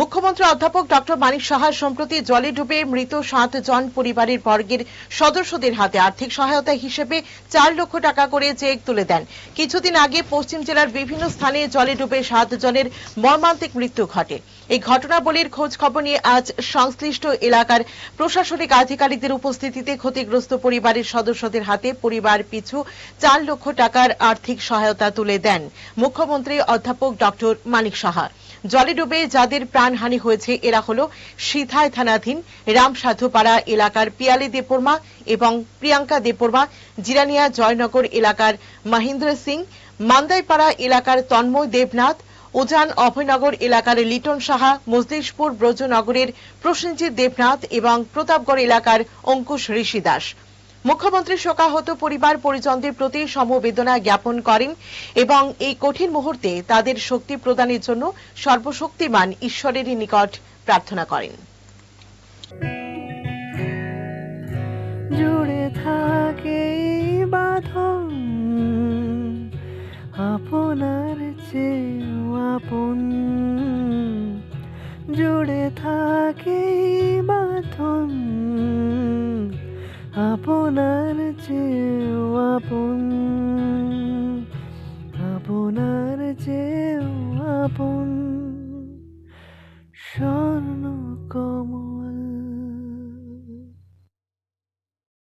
মুখ্যমন্ত্রী অধ্যাপক ডক্টর মানিক সাহা সম্প্রতি জলে ডুবে মৃত সাত জন পরিবারের বর্গের সদস্যদের হাতে আর্থিক সহায়তা হিসেবে চার লক্ষ টাকা করে চেক তুলে দেন। কিছুদিন আগে পশ্চিম জেলার বিভিন্ন স্থানে জলে ডুবে সাত জনের মর্মান্তিক মৃত্যু ঘটে। এই ঘটনাবলীর খোঁজ খবর নিয়ে আজ সংশ্লিষ্ট এলাকার প্রশাসনিক আধিকারিকদের উপস্থিতিতে ক্ষতিগ্রস্ত পরিবারের সদস্যদের হাতে পরিবার পিছু চার লক্ষ টাকার আর্থিক সহায়তা তুলে দেন মুখ্যমন্ত্রী অধ্যাপক ডক্টর মানিক সাহা। জলে ডুবে যাদের প্রাণহানি হয়েছে, এরা হল সিথায় থানাধীন রামসাধুপাড়া এলাকার পিয়ালি দেপর্মা এবং প্রিয়াঙ্কা দেপর্মা জিরানিয়া জয়নগর এলাকার মহেন্দ্র সিং, মান্দাইপাড়া এলাকার তন্ময় দেবনাথ, উজান অভয়নগর এলাকার লিটন সাহা, মজলিশপুর ব্রজনগরের প্রসেনজিৎ দেবনাথ এবং প্রতাপগড় এলাকার অঙ্কুশ ঋষি দাস মুখ্যমন্ত্রী শোকাহত পরিবার পরিজনদের প্রতি সমবেদনা জ্ঞাপন করেন এবং এই কঠিন মুহূর্তে তাদের শক্তি প্রদানের জন্য সর্বশক্তিমান ঈশ্বরেরই নিকট প্রার্থনা করেন। জুড়ে থাকে বাঁধন, আপনার আপন। জুড়ে থাকে এই আপনার যে আপন আপনার যে আপন। স্বর্ণ